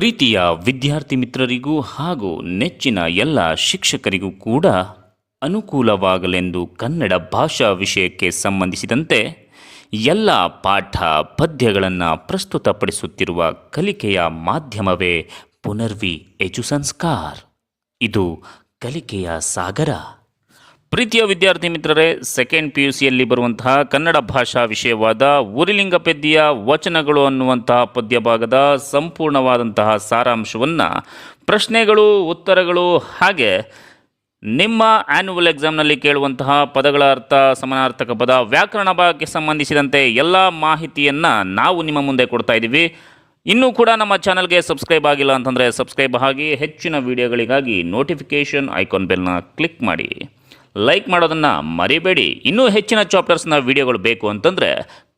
ಪ್ರೀತಿಯ ವಿದ್ಯಾರ್ಥಿ ಮಿತ್ರರಿಗೂ ಹಾಗೂ ನೆಚ್ಚಿನ ಎಲ್ಲ ಶಿಕ್ಷಕರಿಗೂ ಕೂಡ ಅನುಕೂಲವಾಗಲೆಂದು ಕನ್ನಡ ಭಾಷಾ ವಿಷಯಕ್ಕೆ ಸಂಬಂಧಿಸಿದಂತೆ ಎಲ್ಲ ಪಾಠ ಪದ್ಯಗಳನ್ನು ಪ್ರಸ್ತುತಪಡಿಸುತ್ತಿರುವ ಕಲಿಕೆಯ ಮಾಧ್ಯಮವೇ ಪುನರ್ವಿ ಎಜು ಸಂಸ್ಕಾರ್ ಇದು ಕಲಿಕೆಯ ಸಾಗರ. ಪ್ರೀತಿಯ ವಿದ್ಯಾರ್ಥಿ ಮಿತ್ರರೇ ಸೆಕೆಂಡ್ ಪಿ ಯು ಸಿಯಲ್ಲಿ ಬರುವಂತಹ ಕನ್ನಡ ಭಾಷಾ ವಿಷಯವಾದ ಉರಿಲಿಂಗ ಪೆದ್ದಿಯ ವಚನಗಳು ಅನ್ನುವಂತಹ ಪದ್ಯ ಭಾಗದ ಸಂಪೂರ್ಣವಾದಂತಹ ಸಾರಾಂಶವನ್ನು ಪ್ರಶ್ನೆಗಳು, ಉತ್ತರಗಳು ಹಾಗೆ ನಿಮ್ಮ ಆ್ಯನ್ಯುವಲ್ ಎಕ್ಸಾಮ್ನಲ್ಲಿ ಕೇಳುವಂತಹ ಪದಗಳ ಅರ್ಥ, ಸಮಾನಾರ್ಥಕ ಪದ, ವ್ಯಾಕರಣ ಭಾಗಕ್ಕೆ ಸಂಬಂಧಿಸಿದಂತೆ ಎಲ್ಲ ಮಾಹಿತಿಯನ್ನು ನಾವು ನಿಮ್ಮ ಮುಂದೆ ಕೊಡ್ತಾ ಇದ್ದೀವಿ. ಇನ್ನೂ ಕೂಡ ನಮ್ಮ ಚಾನಲ್ಗೆ ಸಬ್ಸ್ಕ್ರೈಬ್ ಆಗಿಲ್ಲ ಅಂತಂದರೆ ಸಬ್ಸ್ಕ್ರೈಬ್ ಆಗಿ ಹೆಚ್ಚಿನ ವಿಡಿಯೋಗಳಿಗಾಗಿ ನೋಟಿಫಿಕೇಷನ್ ಐಕಾನ್ ಬೆಲ್ನ ಕ್ಲಿಕ್ ಮಾಡಿ. ಲೈಕ್ ಮಾಡೋದನ್ನು ಮರಿಬೇಡಿ. ಇನ್ನೂ ಹೆಚ್ಚಿನ ಚಾಪ್ಟರ್ಸ್ನ ವಿಡಿಯೋಗಳು ಬೇಕು ಅಂತಂದರೆ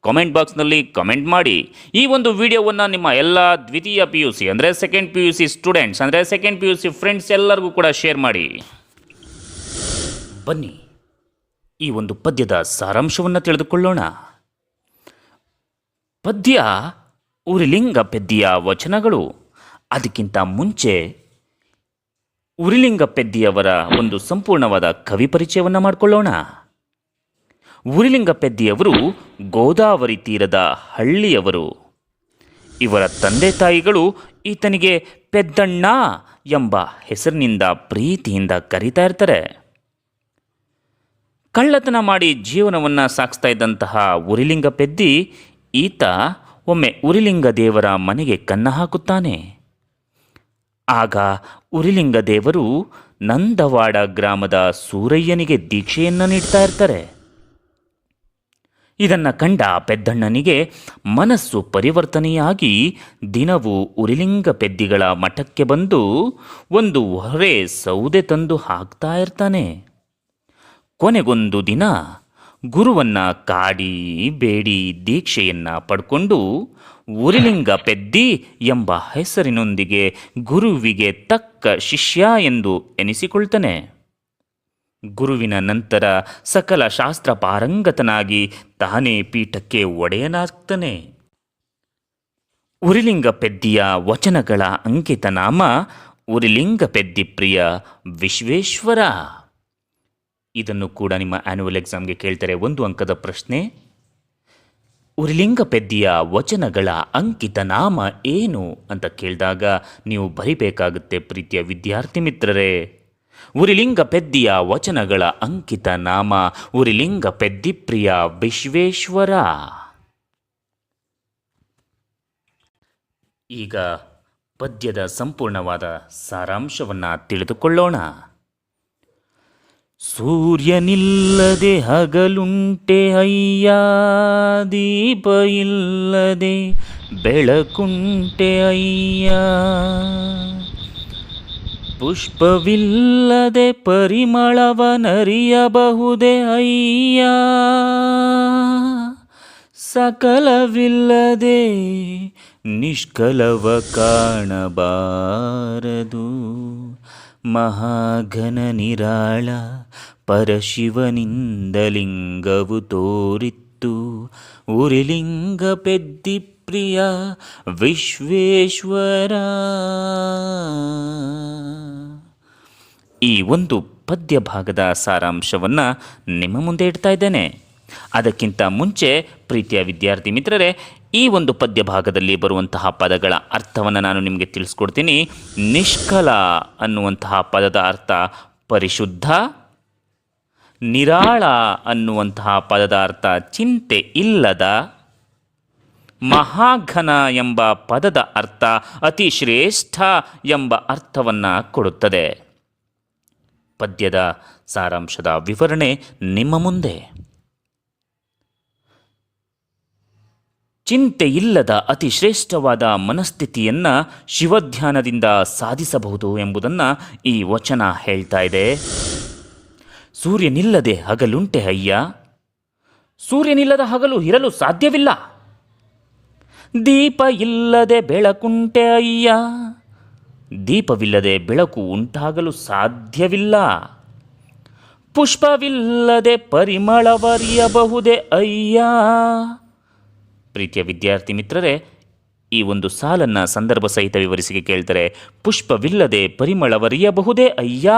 ಕಾಮೆಂಟ್ ಬಾಕ್ಸ್ನಲ್ಲಿ ಕಮೆಂಟ್ ಮಾಡಿ. ಈ ಒಂದು ವಿಡಿಯೋವನ್ನು ನಿಮ್ಮ ಎಲ್ಲ ದ್ವಿತೀಯ ಪಿ ಯು ಸಿ ಅಂದರೆ second P U C students ಅಂದರೆ second P U C friends ಎಲ್ಲರಿಗೂ ಕೂಡ ಶೇರ್ ಮಾಡಿ. ಬನ್ನಿ, ಈ ಒಂದು ಪದ್ಯದ ಸಾರಾಂಶವನ್ನು ತಿಳಿದುಕೊಳ್ಳೋಣ. ಪದ್ಯ ಉರಿಲಿಂಗ ಪೆದ್ದಿಯ ವಚನಗಳು. ಅದಕ್ಕಿಂತ ಮುಂಚೆ ಉರಿಲಿಂಗ ಪೆದ್ದಿಯವರ ಒಂದು ಸಂಪೂರ್ಣವಾದ ಕವಿ ಪರಿಚಯವನ್ನು ಮಾಡಿಕೊಳ್ಳೋಣ. ಉರಿಲಿಂಗ ಪೆದ್ದಿಯವರು ಗೋದಾವರಿ ತೀರದ ಹಳ್ಳಿಯವರು. ಇವರ ತಂದೆ ತಾಯಿಗಳು ಈತನಿಗೆ ಪೆದ್ದಣ್ಣ ಎಂಬ ಹೆಸರಿನಿಂದ ಪ್ರೀತಿಯಿಂದ ಕರೀತಾ ಇರ್ತಾರೆ. ಕಳ್ಳತನ ಮಾಡಿ ಜೀವನವನ್ನು ಸಾಗಿಸ್ತಾ ಇದ್ದಂತಹ ಉರಿಲಿಂಗ ಪೆದ್ದಿ ಈತ ಒಮ್ಮೆ ಉರಿಲಿಂಗ ದೇವರ ಮನೆಗೆ ಕನ್ನ ಹಾಕುತ್ತಾನೆ. ಆಗ ಉರಿಲಿಂಗ ದೇವರು ನಂದವಾಡ ಗ್ರಾಮದ ಸೂರಯ್ಯನಿಗೆ ದೀಕ್ಷೆಯನ್ನು ನೀಡ್ತಾ ಇರ್ತಾರೆ. ಇದನ್ನು ಕಂಡ ಪೆದ್ದಣ್ಣನಿಗೆ ಮನಸ್ಸು ಪರಿವರ್ತನೆಯಾಗಿ ದಿನವೂ ಉರಿಲಿಂಗ ಪೆದ್ದಿಗಳ ಮಠಕ್ಕೆ ಬಂದು ಒಂದು ಹೊರೆ ಸೌದೆ ತಂದು ಹಾಕ್ತಾ ಇರ್ತಾನೆ. ಕೊನೆಗೊಂದು ದಿನ ಗುರುವನ್ನ ಕಾಡಿ, ಬೇಡಿ, ದೀಕ್ಷೆಯನ್ನ ಪಡ್ಕೊಂಡು ಉರಿಲಿಂಗ ಪೆದ್ದಿ ಎಂಬ ಹೆಸರಿನೊಂದಿಗೆ ಗುರುವಿಗೆ ತಕ್ಕ ಶಿಷ್ಯ ಎಂದು ಎನಿಸಿಕೊಳ್ತಾನೆ. ಗುರುವಿನ ನಂತರ ಸಕಲ ಶಾಸ್ತ್ರ ಪಾರಂಗತನಾಗಿ ತಾನೇ ಪೀಠಕ್ಕೆ ಒಡೆಯನಾಗ್ತಾನೆ. ಉರಿಲಿಂಗ ಪೆದ್ದಿಯ ವಚನಗಳ ಅಂಕಿತ ನಾಮ ಉರಿಲಿಂಗ ಪೆದ್ದಿ ಪ್ರಿಯ ವಿಶ್ವೇಶ್ವರ. ಇದನ್ನು ಕೂಡ ನಿಮ್ಮ ಆನ್ಯುವಲ್ ಎಕ್ಸಾಮ್ಗೆ ಕೇಳ್ತಾರೆ. ಒಂದು ಅಂಕದ ಪ್ರಶ್ನೆ. ಉರಿಲಿಂಗ ಪೆದ್ದಿಯ ವಚನಗಳ ಅಂಕಿತ ನಾಮ ಏನು ಅಂತ ಕೇಳಿದಾಗ ನೀವು ಬರಿಬೇಕಾಗುತ್ತೆ ಪ್ರೀತಿಯ ವಿದ್ಯಾರ್ಥಿ ಮಿತ್ರರೇ. ಉರಿಲಿಂಗ ಪೆದ್ದಿಯ ವಚನಗಳ ಅಂಕಿತ ನಾಮ ಉರಿಲಿಂಗ ಪೆದ್ದಿಪ್ರಿಯ ವಿಶ್ವೇಶ್ವರ. ಈಗ ಪದ್ಯದ ಸಂಪೂರ್ಣವಾದ ಸಾರಾಂಶವನ್ನು ತಿಳಿದುಕೊಳ್ಳೋಣ. ಸೂರ್ಯನಿಲ್ಲದೆ ಹಗಲುಂಟೆ ಅಯ್ಯ ದೀಪ ಇಲ್ಲದೆ ಬೆಳಕುಂಟೆ ಅಯ್ಯ. ಪುಷ್ಪವಿಲ್ಲದೆ ಪರಿಮಳವನರಿಯಬಹುದೇ ಅಯ್ಯ. ಸಕಲವಿಲ್ಲದೆ ನಿಷ್ಕಲವ ಕಾಣಬಾರದು. ಮಹಾಘನ ನಿರಾಳ ಪರಶಿವನಿಂದಲಿಂಗವು ತೋರಿತ್ತು. ಉರಿಲಿಂಗ ಪೆದ್ದಿ ಪ್ರಿಯ ವಿಶ್ವೇಶ್ವರ. ಈ ಒಂದು ಪದ್ಯ ಭಾಗದ ಸಾರಾಂಶವನ್ನು ನಿಮ್ಮ ಮುಂದೆ ಇಡ್ತಾ ಇದ್ದೇನೆ. ಅದಕ್ಕಿಂತ ಮುಂಚೆ, ಪ್ರೀತಿಯ ವಿದ್ಯಾರ್ಥಿ ಮಿತ್ರರೇ, ಈ ಒಂದು ಪದ್ಯ ಭಾಗದಲ್ಲಿ ಬರುವಂತಹ ಪದಗಳ ಅರ್ಥವನ್ನು ನಾನು ನಿಮಗೆ ತಿಳಿಸ್ಕೊಡ್ತೀನಿ. ನಿಷ್ಕಲ ಅನ್ನುವಂತಹ ಪದದ ಅರ್ಥ ಪರಿಶುದ್ಧ, ನಿರಾಳ ಅನ್ನುವಂತಹ ಪದದ ಅರ್ಥ ಚಿಂತೆ ಇಲ್ಲದ, ಮಹಾಘನ ಎಂಬ ಪದದ ಅರ್ಥ ಅತಿ ಶ್ರೇಷ್ಠ ಎಂಬ ಅರ್ಥವನ್ನು ಕೊಡುತ್ತದೆ. ಪದ್ಯದ ಸಾರಾಂಶದ ವಿವರಣೆ ನಿಮ್ಮ ಮುಂದೆ. ಚಿಂತೆ ಇಲ್ಲದ ಅತಿ ಶ್ರೇಷ್ಠವಾದ ಮನಸ್ಥಿತಿಯನ್ನು ಶಿವಧ್ಯಾನದಿಂದ ಸಾಧಿಸಬಹುದು ಎಂಬುದನ್ನು ಈ ವಚನ ಹೇಳ್ತಾ ಇದೆ. ಸೂರ್ಯನಿಲ್ಲದೆ ಹಗಲುಂಟೆ ಅಯ್ಯ? ಸೂರ್ಯನಿಲ್ಲದ ಹಗಲು ಇರಲು ಸಾಧ್ಯವಿಲ್ಲ. ದೀಪ ಇಲ್ಲದೆ ಬೆಳಕುಂಟೆ ಅಯ್ಯ? ದೀಪವಿಲ್ಲದೆ ಬೆಳಕು ಉಂಟಾಗಲು ಸಾಧ್ಯವಿಲ್ಲ. ಪುಷ್ಪವಿಲ್ಲದೆ ಪರಿಮಳವರಿಯಬಹುದೇ ಅಯ್ಯ? ಪ್ರೀತಿಯ ವಿದ್ಯಾರ್ಥಿ ಮಿತ್ರರೇ, ಈ ಒಂದು ಸಾಲನ್ನು ಸಂದರ್ಭ ಸಹಿತ ವಿವರಿಸಿಗೆ ಕೇಳ್ತಾರೆ, ಪುಷ್ಪವಿಲ್ಲದೆ ಪರಿಮಳವರಿಯಬಹುದೇ ಅಯ್ಯ?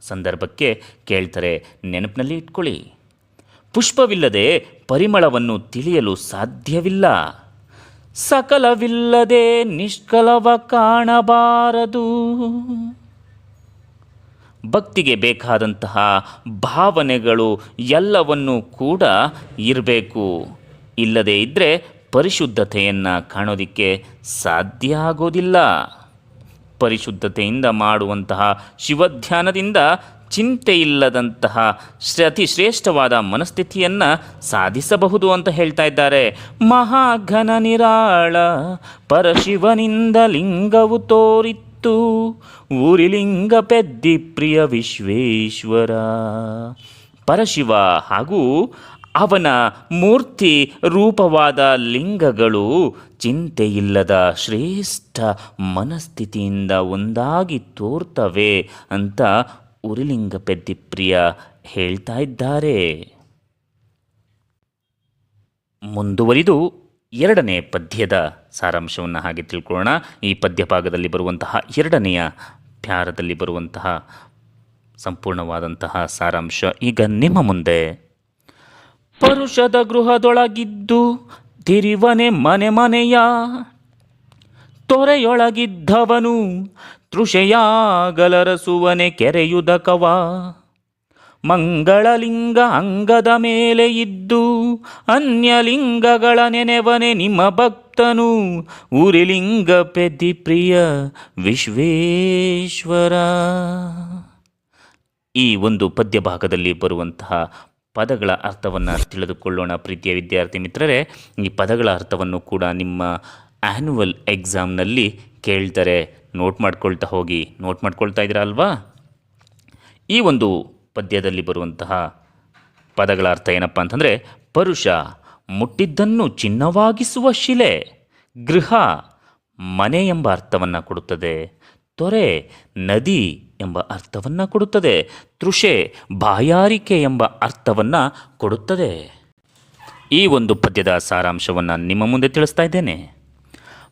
ಸಂದರ್ಭಕ್ಕೆ ಕೇಳ್ತಾರೆ, ನೆನಪಿನಲ್ಲಿ ಇಟ್ಕೊಳ್ಳಿ, ಪುಷ್ಪವಿಲ್ಲದೆ ಪರಿಮಳವನ್ನು ತಿಳಿಯಲು ಸಾಧ್ಯವಿಲ್ಲ. ಸಕಲವಿಲ್ಲದೆ ನಿಷ್ಕಲವ ಕಾಣಬಾರದು. ಭಕ್ತಿಗೆ ಬೇಕಾದಂತಹ ಭಾವನೆಗಳು ಎಲ್ಲವನ್ನೂ ಕೂಡ ಇರಬೇಕು. ಇಲ್ಲದೇ ಇದ್ದರೆ ಪರಿಶುದ್ಧತೆಯನ್ನು ಕಾಣೋದಕ್ಕೆ ಸಾಧ್ಯ ಆಗೋದಿಲ್ಲ. ಪರಿಶುದ್ಧತೆಯಿಂದ ಮಾಡುವಂತಹ ಶಿವಧ್ಯಾನದಿಂದ ಚಿಂತೆ ಇಲ್ಲದಂತಹ ಅತಿ ಶ್ರೇಷ್ಠವಾದ ಮನಸ್ಥಿತಿಯನ್ನು ಸಾಧಿಸಬಹುದು ಅಂತ ಹೇಳ್ತಾ ಇದ್ದಾರೆ. ಮಹಾಘನ ನಿರಾಳ ಪರಶಿವನಿಂದ ಲಿಂಗವು ತೋರಿತ್ತು. ಊರಿಲಿಂಗ ಪೆದ್ದಿ ಪ್ರಿಯ ವಿಶ್ವೇಶ್ವರ. ಪರಶಿವ ಹಾಗೂ ಅವನ ಮೂರ್ತಿ ರೂಪವಾದ ಲಿಂಗಗಳು ಚಿಂತೆಯಿಲ್ಲದ ಶ್ರೇಷ್ಠ ಮನಸ್ಥಿತಿಯಿಂದ ಒಂದಾಗಿ ತೋರ್ತವೆ ಅಂತ ಉರಿಲಿಂಗ ಪೆದ್ದಿಪ್ರಿಯ ಹೇಳ್ತಾ ಇದ್ದಾರೆ. ಮುಂದುವರಿದು ಎರಡನೇ ಪದ್ಯದ ಸಾರಾಂಶವನ್ನು ಹಾಗೆ ತಿಳ್ಕೊಳ್ಳೋಣ. ಈ ಪದ್ಯ ಭಾಗದಲ್ಲಿ ಬರುವಂತಹ ಎರಡನೆಯ ಪ್ಯಾರದಲ್ಲಿ ಬರುವಂತಹ ಸಂಪೂರ್ಣವಾದಂತಹ ಸಾರಾಂಶ ಈಗ ನಿಮ್ಮ ಮುಂದೆ. ಪರುಷದ ಗೃಹದೊಳಗಿದ್ದು ತಿರಿವನೆ ಮನೆ ಮನೆಯ ತೊರೆಯೊಳಗಿದ್ದವನು ತೃಷೆಯಾಗಲರಸುವನೆ ಕೆರೆಯುದಕವ. ಮಂಗಳಲಿಂಗ ಅಂಗದ ಮೇಲೆ ಇದ್ದು ಅನ್ಯಲಿಂಗಗಳ ನೆನೆವನೆ ನಿಮ್ಮ ಭಕ್ತನು ಉರಿಲಿಂಗ ಪೆದ್ದಿ ಪ್ರಿಯ ವಿಶ್ವೇಶ್ವರ. ಈ ಒಂದು ಪದ್ಯ ಭಾಗದಲ್ಲಿ ಬರುವಂತಹ ಪದಗಳ ಅರ್ಥವನ್ನು ತಿಳಿದುಕೊಳ್ಳೋಣ ಪ್ರೀತಿಯ ವಿದ್ಯಾರ್ಥಿ ಮಿತ್ರರೇ. ಈ ಪದಗಳ ಅರ್ಥವನ್ನು ಕೂಡ ನಿಮ್ಮ ಆ್ಯನ್ಯುವಲ್ ಎಕ್ಸಾಮ್ನಲ್ಲಿ ಕೇಳ್ತಾರೆ. ನೋಟ್ ಮಾಡ್ಕೊಳ್ತಾ ಹೋಗಿ. ನೋಟ್ ಮಾಡ್ಕೊಳ್ತಾ ಇದ್ದೀರಾ ಅಲ್ವಾ? ಈ ಒಂದು ಪದ್ಯದಲ್ಲಿ ಬರುವಂತಹ ಪದಗಳ ಅರ್ಥ ಏನಪ್ಪ ಅಂತಂದರೆ, ಪರುಷ ಮುಟ್ಟಿದ್ದನ್ನು ಚಿನ್ನವಾಗಿಸುವ ಶಿಲೆ, ಗೃಹ ಮನೆ ಎಂಬ ಅರ್ಥವನ್ನು ಕೊಡುತ್ತದೆ. ತೊರೆ ನದಿ ಎಂಬ ಅರ್ಥವನ್ನು ಕೊಡುತ್ತದೆ. ತೃಷೆ ಬಾಯಾರಿಕೆ ಎಂಬ ಅರ್ಥವನ್ನು ಕೊಡುತ್ತದೆ. ಈ ಒಂದು ಪದ್ಯದ ಸಾರಾಂಶವನ್ನು ನಿಮ್ಮ ಮುಂದೆ ತಿಳಿಸ್ತಾ ಇದ್ದೇನೆ.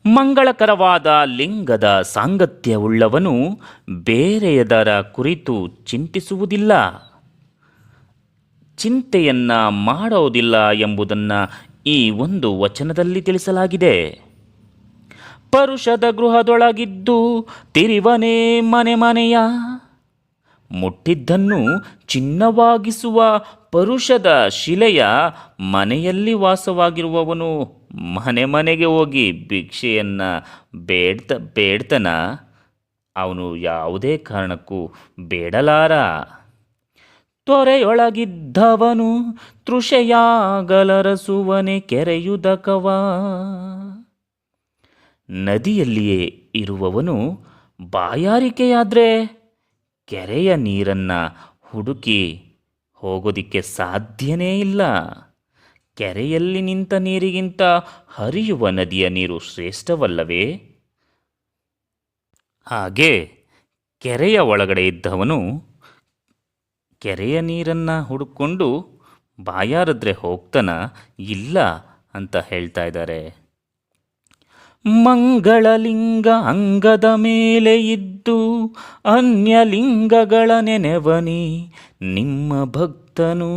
ಮಂಗಳಕರವಾದ ಲಿಂಗದ ಸಾಂಗತ್ಯವುಳ್ಳವನು ಬೇರೆಯದರ ಕುರಿತು ಚಿಂತಿಸುವುದಿಲ್ಲ. ಚಿಂತೆಯನ್ನು ಮಾಡೋದಿಲ್ಲ ಎಂಬುದನ್ನು ಈ ಒಂದು ವಚನದಲ್ಲಿ ತಿಳಿಸಲಾಗಿದೆ. ಪರುಷದ ಗೃಹದೊಳಗಿದ್ದು ತಿರಿವನೇ ಮನೆ ಮನೆಯ. ಮುಟ್ಟಿದ್ದನ್ನು ಚಿನ್ನವಾಗಿಸುವ ಪರುಷದ ಶಿಲೆಯ ಮನೆಯಲ್ಲಿ ವಾಸವಾಗಿರುವವನು ಮನೆ ಮನೆಗೆ ಹೋಗಿ ಭಿಕ್ಷೆಯನ್ನು ಬೇಡ್ತ, ಬೇಡ್ತನ? ಅವನು ಯಾವುದೇ ಕಾರಣಕ್ಕೂ ಬೇಡಲಾರ? ತೊರೆಯೊಳಗಿದ್ದವನು ತೃಷೆಯಾಗಲರಸುವನೆ ಕೆರೆಯುದಕವ? ನದಿಯಲ್ಲಿಯೇ ಇರುವವನು ಬಾಯಾರಿಕೆಯಾದರೆ ಕೆರೆಯ ನೀರನ್ನು ಹುಡುಕಿ ಹೋಗೋದಿಕ್ಕೆ ಸಾಧ್ಯನೇ ಇಲ್ಲ. ಕೆರೆಯಲ್ಲಿ ನಿಂತ ನೀರಿಗಿಂತ ಹರಿಯುವ ನದಿಯ ನೀರು ಶ್ರೇಷ್ಠವಲ್ಲವೇ? ಹಾಗೆ ಕೆರೆಯ ಒಳಗಡೆ ಇದ್ದವನು ಕೆರೆಯ ನೀರನ್ನು ಹುಡುಕೊಂಡು ಬಾಯಾರದ್ರೆ ಹೋಗ್ತಾನ ಇಲ್ಲ ಅಂತ ಹೇಳ್ತಾ ಇದ್ದಾರೆ. ಮಂಗಳಲಿಂಗ ಅಂಗದ ಮೇಲೆ ಇದ್ದು ಅನ್ಯಲಿಂಗಗಳ ನೆನೆವನಿ ನಿಮ್ಮ ಭಕ್ತನು.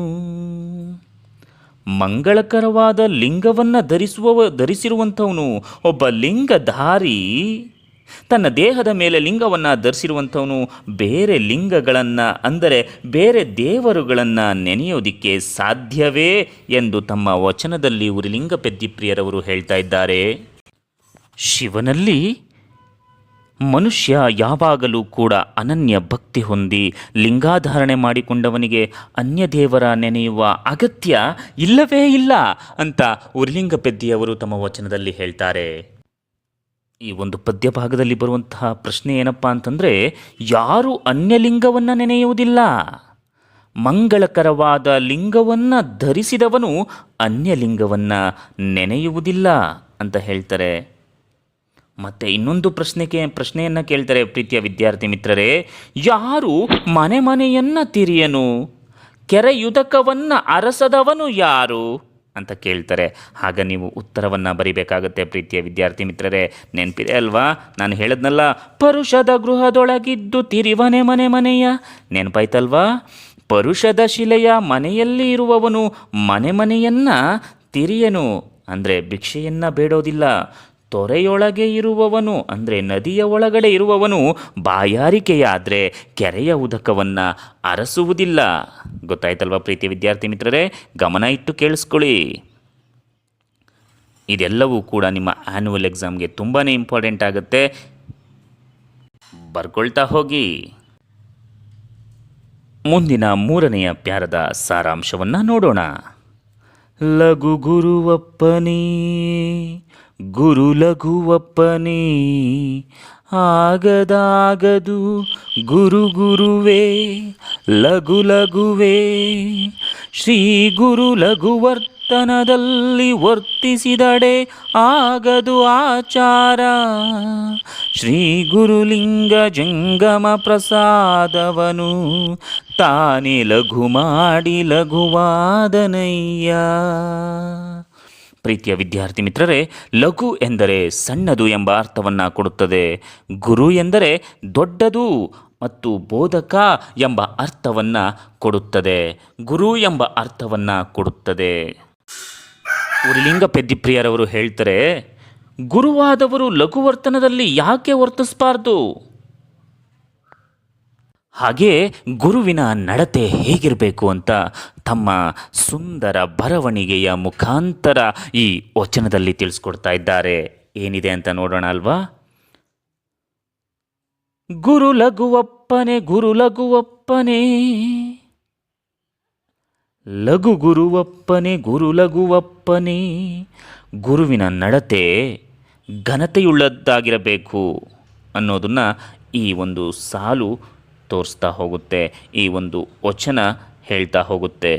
ಮಂಗಳಕರವಾದ ಲಿಂಗವನ್ನು ಧರಿಸುವವ ಧರಿಸಿರುವಂಥವನು ಒಬ್ಬ ಲಿಂಗಧಾರಿ. ತನ್ನ ದೇಹದ ಮೇಲೆ ಲಿಂಗವನ್ನು ಧರಿಸಿರುವಂಥವನು ಬೇರೆ ಲಿಂಗಗಳನ್ನು ಅಂದರೆ ಬೇರೆ ದೇವರುಗಳನ್ನು ನೆನೆಯೋದಿಕ್ಕೆ ಸಾಧ್ಯವೇ ಎಂದು ತಮ್ಮ ವಚನದಲ್ಲಿ ಉರಿಲಿಂಗ ಪೆದ್ದಿಪ್ರಿಯರವರು ಹೇಳ್ತಾ ಇದ್ದಾರೆ. ಶಿವನಲ್ಲಿ ಮನುಷ್ಯ ಯಾವಾಗಲೂ ಕೂಡ ಅನನ್ಯ ಭಕ್ತಿ ಹೊಂದಿ ಲಿಂಗಾಧಾರಣೆ ಮಾಡಿಕೊಂಡವನಿಗೆ ಅನ್ಯ ದೇವರ ನೆನೆಯುವ ಅಗತ್ಯ ಇಲ್ಲವೇ ಇಲ್ಲ ಅಂತ ಉರ್ಲಿಂಗ ಪೆದ್ದಿಯವರು ತಮ್ಮ ವಚನದಲ್ಲಿ ಹೇಳ್ತಾರೆ. ಈ ಒಂದು ಪದ್ಯ ಭಾಗದಲ್ಲಿ ಬರುವಂತಹ ಪ್ರಶ್ನೆ ಏನಪ್ಪ ಅಂತಂದರೆ, ಯಾರು ಅನ್ಯಲಿಂಗವನ್ನು ನೆನೆಯುವುದಿಲ್ಲ? ಮಂಗಳಕರವಾದ ಲಿಂಗವನ್ನು ಧರಿಸಿದವನು ಅನ್ಯಲಿಂಗವನ್ನು ನೆನೆಯುವುದಿಲ್ಲ ಅಂತ ಹೇಳ್ತಾರೆ. ಮತ್ತೆ ಇನ್ನೊಂದು ಪ್ರಶ್ನೆಗೆ, ಪ್ರಶ್ನೆಯನ್ನು ಕೇಳ್ತಾರೆ ಪ್ರೀತಿಯ ವಿದ್ಯಾರ್ಥಿ ಮಿತ್ರರೇ. ಯಾರು ಮನೆ ಮನೆಯನ್ನ ತಿರಿಯನು? ಕೆರೆಯುದಕವನ್ನು ಅರಸದವನು ಯಾರು? ಅಂತ ಕೇಳ್ತಾರೆ. ಆಗ ನೀವು ಉತ್ತರವನ್ನು ಬರಿಬೇಕಾಗತ್ತೆ ಪ್ರೀತಿಯ ವಿದ್ಯಾರ್ಥಿ ಮಿತ್ರರೇ. ನೆನಪಿದೆ ಅಲ್ವಾ? ನಾನು ಹೇಳದ್ನಲ್ಲ, ಪರುಷದ ಗೃಹದೊಳಗಿದ್ದು ತಿರಿವನೆ ಮನೆ ಮನೆಯ. ನೆನಪಾಯ್ತಲ್ವಾ? ಪರುಷದ ಶಿಲೆಯ ಮನೆಯಲ್ಲಿ ಇರುವವನು ಮನೆ ಮನೆಯನ್ನ ತಿರಿಯನು. ಅಂದರೆ ಭಿಕ್ಷೆಯನ್ನ ಬೇಡೋದಿಲ್ಲ. ತೊರೆಯೊಳಗೆ ಇರುವವನು, ಅಂದರೆ ನದಿಯ ಒಳಗಡೆ ಇರುವವನು ಬಾಯಾರಿಕೆಯಾದರೆ ಕೆರೆಯ ಉದಕವನ್ನು ಅರಸುವುದಿಲ್ಲ. ಗೊತ್ತಾಯ್ತಲ್ವ ಪ್ರೀತಿ ವಿದ್ಯಾರ್ಥಿ ಮಿತ್ರರೇ? ಗಮನ ಇಟ್ಟು ಕೇಳಿಸ್ಕೊಳ್ಳಿ. ಇದೆಲ್ಲವೂ ಕೂಡ ನಿಮ್ಮ ಆ್ಯನ್ಯುವಲ್ ಎಕ್ಸಾಮ್ಗೆ ತುಂಬಾ ಇಂಪಾರ್ಟೆಂಟ್ ಆಗುತ್ತೆ. ಬರ್ಕೊಳ್ತಾ ಹೋಗಿ. ಮುಂದಿನ ಮೂರನೆಯ ಪ್ಯಾರದ ಸಾರಾಂಶವನ್ನು ನೋಡೋಣ. ಲಘು ಗುರುವಪ್ಪನೇ ಗುರು ಲಘುವಪ್ಪನೇ, ಆಗದಾಗದು ಗುರು ಗುರುವೇ, ಲಘು ಲಘುವೇ. ಶ್ರೀ ಗುರು ಲಘುವರ್ತನದಲ್ಲಿ ವರ್ತಿಸಿದಡೆ ಆಗದು ಆಚಾರ. ಶ್ರೀ ಗುರುಲಿಂಗ ಜಂಗಮ ಪ್ರಸಾದವನು, ತಾನೇ ಲಘು ಮಾಡಿ ಲಘುವಾದನಯ್ಯ. ಪ್ರೀತಿಯ ವಿದ್ಯಾರ್ಥಿ ಮಿತ್ರರೇ, ಲಘು ಎಂದರೆ ಸಣ್ಣದು ಎಂಬ ಅರ್ಥವನ್ನು ಕೊಡುತ್ತದೆ. ಗುರು ಎಂದರೆ ದೊಡ್ಡದು ಮತ್ತು ಬೋಧಕ ಎಂಬ ಅರ್ಥವನ್ನು ಕೊಡುತ್ತದೆ. ಗುರು ಎಂಬ ಅರ್ಥವನ್ನು ಕೊಡುತ್ತದೆ. ಉರಿಲಿಂಗ ಪೆದ್ದಿಪ್ರಿಯರವರು ಹೇಳ್ತಾರೆ, ಗುರುವಾದವರು ಲಘುವರ್ತನದಲ್ಲಿ ಯಾಕೆ ವರ್ತಿಸಬಾರ್ದು? ಹಾಗೆ ಗುರುವಿನ ನಡತೆ ಹೇಗಿರಬೇಕು ಅಂತ ತಮ್ಮ ಸುಂದರ ಬರವಣಿಗೆಯ ಮುಖಾಂತರ ಈ ವಚನದಲ್ಲಿ ತಿಳಿಸ್ಕೊಡ್ತಾ ಇದ್ದಾರೆ. ಏನಿದೆ ಅಂತ ನೋಡೋಣ ಅಲ್ವಾ? ಗುರು ಲಘುವಪ್ಪನೆ ಗುರು ಲಘುವಪ್ಪನೆ. ಲಘು ಗುರುವಪ್ಪನೆ, ಗುರು ಲಘುವಪ್ಪನೆ. ಗುರುವಿನ ನಡತೆ ಘನತೆಯುಳ್ಳದ್ದಾಗಿರಬೇಕು ಅನ್ನೋದನ್ನು ಈ ಒಂದು ಸಾಲು ತೋರಿಸ್ತಾ ಹೋಗುತ್ತೆ. ಈ ಒಂದು ವಚನ ಹೇಳ್ತಾ ಹೋಗುತ್ತೆ.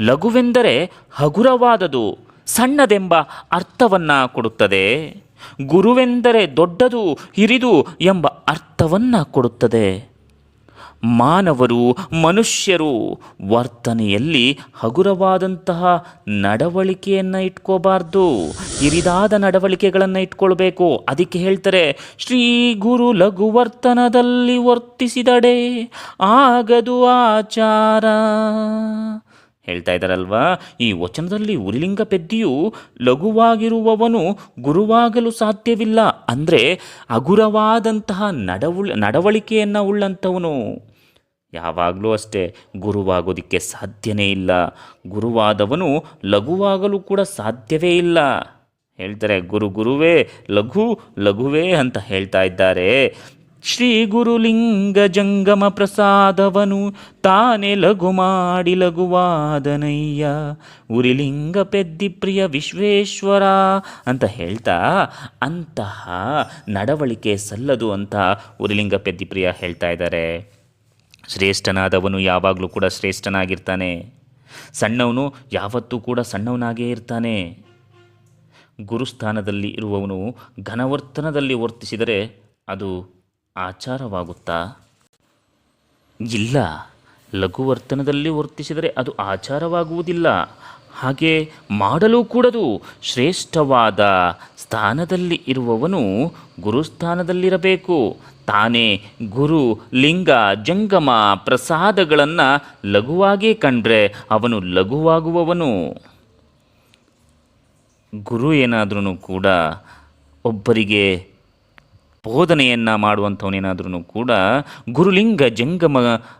ಲಘುವೆಂದರೆ ಹಗುರವಾದದು, ಸಣ್ಣದೆಂಬ ಅರ್ಥವನ್ನು ಕೊಡುತ್ತದೆ. ಗುರುವೆಂದರೆ ದೊಡ್ಡದು, ಹಿರಿದು ಎಂಬ ಅರ್ಥವನ್ನು ಕೊಡುತ್ತದೆ. ಮಾನವರು, ಮನುಷ್ಯರು, ವರ್ತನೆಯಲ್ಲಿ ಹಗುರವಾದಂತಹ ನಡವಳಿಕೆಯನ್ನು ಇಟ್ಕೋಬಾರ್ದು. ಕಿರಿದಾದ ನಡವಳಿಕೆಗಳನ್ನು ಇಟ್ಕೊಳ್ಬೇಕು. ಅದಕ್ಕೆ ಹೇಳ್ತಾರೆ, ಶ್ರೀ ಗುರು ಲಘುವರ್ತನದಲ್ಲಿ ವರ್ತಿಸಿದಡೆ, ಆಗದು ಆಚಾರ. ಹೇಳ್ತಾ ಇದ್ದಾರಲ್ವಾ? ಈ ವಚನದಲ್ಲಿ ಉರಿಲಿಂಗ ಪೆದ್ದಿಯು ಲಘುವಾಗಿರುವವನು ಗುರುವಾಗಲು ಸಾಧ್ಯವಿಲ್ಲ. ಅಂದರೆ ಹಗುರವಾದಂತಹ ನಡವಳಿ ನಡವಳಿಕೆಯನ್ನು ಉಳ್ಳಂಥವನು. ಯಾವಾಗಲೂ ಅಷ್ಟೇ ಗುರುವಾಗೋದಕ್ಕೆ ಸಾಧ್ಯನೇ ಇಲ್ಲ. ಗುರುವಾದವನು ಲಘುವಾಗಲು ಕೂಡ ಸಾಧ್ಯವೇ ಇಲ್ಲ. ಹೇಳ್ತಾರೆ, ಗುರು ಗುರುವೇ, ಲಘು ಲಘುವೇ ಅಂತ ಹೇಳ್ತಾ ಇದ್ದಾರೆ. ಶ್ರೀ ಗುರುಲಿಂಗ ಜಂಗಮ ಪ್ರಸಾದವನು ತಾನೇ ಲಘು ಮಾಡಿ ಲಘುವಾದನಯ್ಯ. ಉರಿಲಿಂಗ ಪೆದ್ದಿ ಪ್ರಿಯ ವಿಶ್ವೇಶ್ವರ ಅಂತ ಹೇಳ್ತಾ ಅಂತಹ ನಡವಳಿಕೆ ಸಲ್ಲದು ಅಂತ ಉರಿಲಿಂಗ ಪೆದ್ದಿ ಪ್ರಿಯ ಹೇಳ್ತಾ ಇದ್ದಾರೆ. ಶ್ರೇಷ್ಠನಾದವನು ಯಾವಾಗಲೂ ಕೂಡ ಶ್ರೇಷ್ಠನಾಗಿರ್ತಾನೆ. ಸಣ್ಣವನು ಯಾವತ್ತೂ ಕೂಡ ಸಣ್ಣವನಾಗೇ ಇರ್ತಾನೆ. ಗುರುಸ್ಥಾನದಲ್ಲಿ ಇರುವವನು ಘನವರ್ತನದಲ್ಲಿ ವರ್ತಿಸಿದರೆ ಅದು ಆಚಾರವಾಗುತ್ತಾ? ಇಲ್ಲ. ಲಘುವರ್ತನದಲ್ಲಿ ವರ್ತಿಸಿದರೆ ಅದು ಆಚಾರವಾಗುವುದಿಲ್ಲ. ಹಾಗೆ ಮಾಡಲು ಕೂಡದು ಶ್ರೇಷ್ಠವಾದ ಸ್ಥಾನದಲ್ಲಿ ಇರುವವನು ಗುರುಸ್ಥಾನದಲ್ಲಿರಬೇಕು. ತಾನೇ ಗುರು, ಲಿಂಗ, ಜಂಗಮ ಪ್ರಸಾದಗಳನ್ನು ಲಘುವಾಗೇ ಕಂಡ್ರೆ ಅವನು ಲಘುವಾಗುವವನು. ಗುರು ಏನಾದ್ರೂ ಕೂಡ ಒಬ್ಬರಿಗೆ ಬೋಧನೆಯನ್ನು ಮಾಡುವಂಥವನೇನಾದ್ರೂ ಕೂಡ ಗುರುಲಿಂಗ ಜಂಗಮ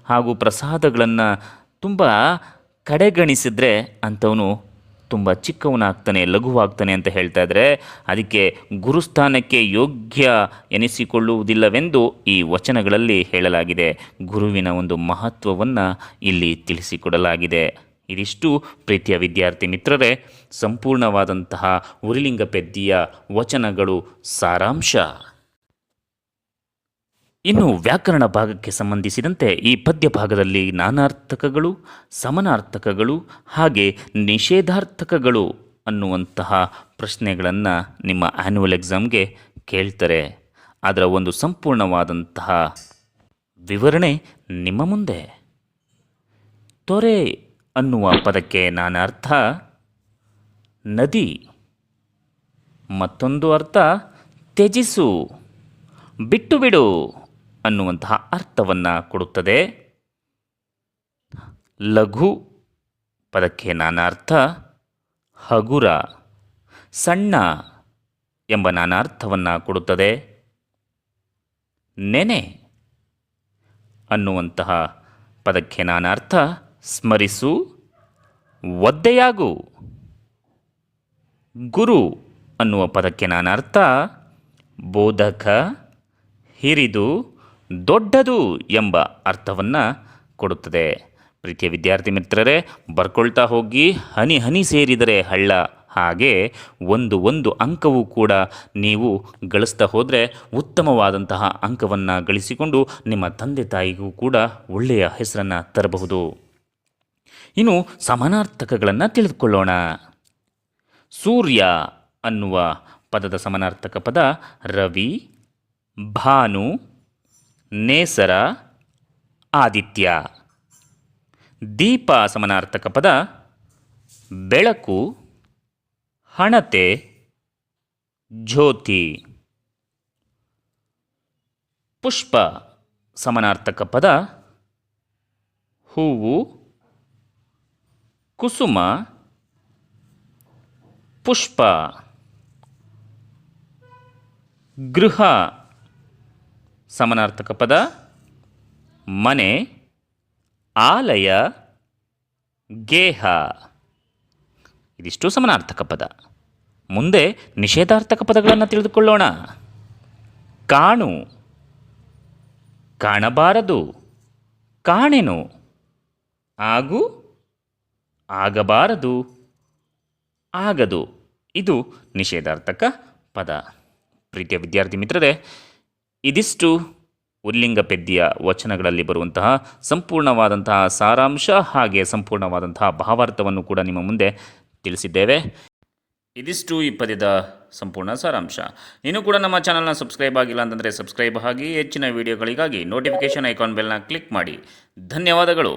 ಹಾಗೂ ಪ್ರಸಾದಗಳನ್ನು ತುಂಬ ಕಡೆಗಣಿಸಿದ್ರೆ ಅಂಥವನು ತುಂಬ ಚಿಕ್ಕವನಾಗ್ತಾನೆ, ಲಘುವಾಗ್ತಾನೆ ಅಂತ ಹೇಳ್ತಾ ಇದ್ದಾರೆ ಅದಕ್ಕೆ ಗುರುಸ್ಥಾನಕ್ಕೆ ಯೋಗ್ಯ ಎನಿಸಿಕೊಳ್ಳುವುದಿಲ್ಲವೆಂದು ಈ ವಚನಗಳಲ್ಲಿ ಹೇಳಲಾಗಿದೆ. ಗುರುವಿನ ಒಂದು ಮಹತ್ವವನ್ನು ಇಲ್ಲಿ ತಿಳಿಸಿಕೊಡಲಾಗಿದೆ. ಇದಿಷ್ಟು ಪ್ರೀತಿಯ ವಿದ್ಯಾರ್ಥಿ ಮಿತ್ರರೇ, ಸಂಪೂರ್ಣವಾದಂತಹ ಉರಿಲಿಂಗ ಪೆದ್ದಿಯ ವಚನಗಳು ಸಾರಾಂಶ. ಇನ್ನು ವ್ಯಾಕರಣ ಭಾಗಕ್ಕೆ ಸಂಬಂಧಿಸಿದಂತೆ ಈ ಪದ್ಯ ಭಾಗದಲ್ಲಿ ನಾನಾರ್ಥಕಗಳು, ಸಮನಾರ್ಥಕಗಳು ಹಾಗೆ ನಿಷೇಧಾರ್ಥಕಗಳು ಅನ್ನುವಂತಹ ಪ್ರಶ್ನೆಗಳನ್ನು ನಿಮ್ಮ ಆ್ಯನ್ಯುವಲ್ ಎಕ್ಸಾಮ್ಗೆ ಕೇಳ್ತಾರೆ. ಅದರ ಒಂದು ಸಂಪೂರ್ಣವಾದಂತಹ ವಿವರಣೆ ನಿಮ್ಮ ಮುಂದೆ. ತೊರೆ ಅನ್ನುವ ಪದಕ್ಕೆ ನಾನಾರ್ಥ ನದಿ. ಮತ್ತೊಂದು ಅರ್ಥ ತ್ಯಜಿಸು. ಬಿಟ್ಟು ಬಿಡು. ಅನ್ನುವಂತಹ ಅರ್ಥವನ್ನು ಕೊಡುತ್ತದೆ. ಲಘು ಪದಕ್ಕೆ ನಾನಾರ್ಥ ಹಗುರ, ಸಣ್ಣ ಎಂಬ ನಾನಾರ್ಥವನ್ನು ಕೊಡುತ್ತದೆ. ನೆನೆ ಅನ್ನುವಂತಹ ಪದಕ್ಕೆ ನಾನಾರ್ಥ ಸ್ಮರಿಸು, ಒದ್ದೆಯಾಗು, ಗುರು ಅನ್ನುವ ಪದಕ್ಕೆ ನಾನಾರ್ಥ ಬೋಧಕ, ಹಿರಿದು ದೊಡ್ಡದು ಎಂಬ ಅರ್ಥವನ್ನು ಕೊಡುತ್ತದೆ. ಪ್ರೀತಿಯ ವಿದ್ಯಾರ್ಥಿ ಮಿತ್ರರೇ, ಬರ್ಕೊಳ್ತಾ ಹೋಗಿ ಹನಿ ಹನಿ ಸೇರಿದರೆ ಹಳ್ಳ. ಹಾಗೆ ಒಂದು ಒಂದು ಅಂಕವೂ ಕೂಡ ನೀವು ಗಳಿಸ್ತಾ ಹೋದರೆ ಉತ್ತಮವಾದಂತಹ ಅಂಕವನ್ನು ಗಳಿಸಿಕೊಂಡು ನಿಮ್ಮ ತಂದೆ ತಾಯಿಗೂ ಕೂಡ ಒಳ್ಳೆಯ ಹೆಸರನ್ನು ತರಬಹುದು. ಇನ್ನು ಸಮಾನಾರ್ಥಕಗಳನ್ನು ತಿಳಿದುಕೊಳ್ಳೋಣ. ಸೂರ್ಯ ಅನ್ನುವ ಪದದ ಸಮಾನಾರ್ಥಕ ಪದ ರವಿ, ಭಾನು ನೇಸರ ಆದಿತ್ಯ. ದೀಪ ಸಮನಾರ್ಥಕ ಪದ ಬೆಳಕು, ಹಣತೆ, ಜ್ಯೋತಿ. ಪುಷ್ಪ ಸಮನಾರ್ಥಕ ಪದ ಹೂವು, ಕುಸುಮ, ಪುಷ್ಪ. ಗೃಹ ಸಮಾನಾರ್ಥಕ ಪದ. ಮನೆ, ಆಲಯ, ಗೇಹ. ಇದಿಷ್ಟು ಸಮಾನಾರ್ಥಕ ಪದ. ಮುಂದೆ ನಿಷೇಧಾರ್ಥಕ ಪದಗಳನ್ನು ತಿಳಿದುಕೊಳ್ಳೋಣ. ಕಾಣು, ಕಾಣಬಾರದು, ಕಾಣೆನು. ಆಗು, ಆಗಬಾರದು, ಆಗದು. ಇದು ನಿಷೇಧಾರ್ಥಕ ಪದ. ಪ್ರೀತಿಯ ವಿದ್ಯಾರ್ಥಿ ಮಿತ್ರರೇ ಇದಿಷ್ಟು ಉಲ್ಲಿಂಗ ಪೆದ್ದಿಯ ವಚನಗಳಲ್ಲಿ ಬರುವಂತಹ ಸಂಪೂರ್ಣವಾದಂತಹ ಸಾರಾಂಶ ಹಾಗೆ ಸಂಪೂರ್ಣವಾದಂತಹ ಭಾವಾರ್ಥವನ್ನು ಕೂಡ ನಿಮ್ಮ ಮುಂದೆ ತಿಳಿಸಿದ್ದೇವೆ. ಇದಿಷ್ಟು ಈ ಪದ್ಯದ ಸಂಪೂರ್ಣ ಸಾರಾಂಶ. ನೀನು ಕೂಡ ನಮ್ಮ ಚಾನಲ್ನ ಸಬ್ಸ್ಕ್ರೈಬ್ ಆಗಿಲ್ಲ ಅಂತಂದರೆ ಸಬ್ಸ್ಕ್ರೈಬ್ ಆಗಿ ಹೆಚ್ಚಿನ ವಿಡಿಯೋಗಳಿಗಾಗಿ ನೋಟಿಫಿಕೇಷನ್ ಐಕಾನ್ ಬೆಲ್ನ ಕ್ಲಿಕ್ ಮಾಡಿ. ಧನ್ಯವಾದಗಳು.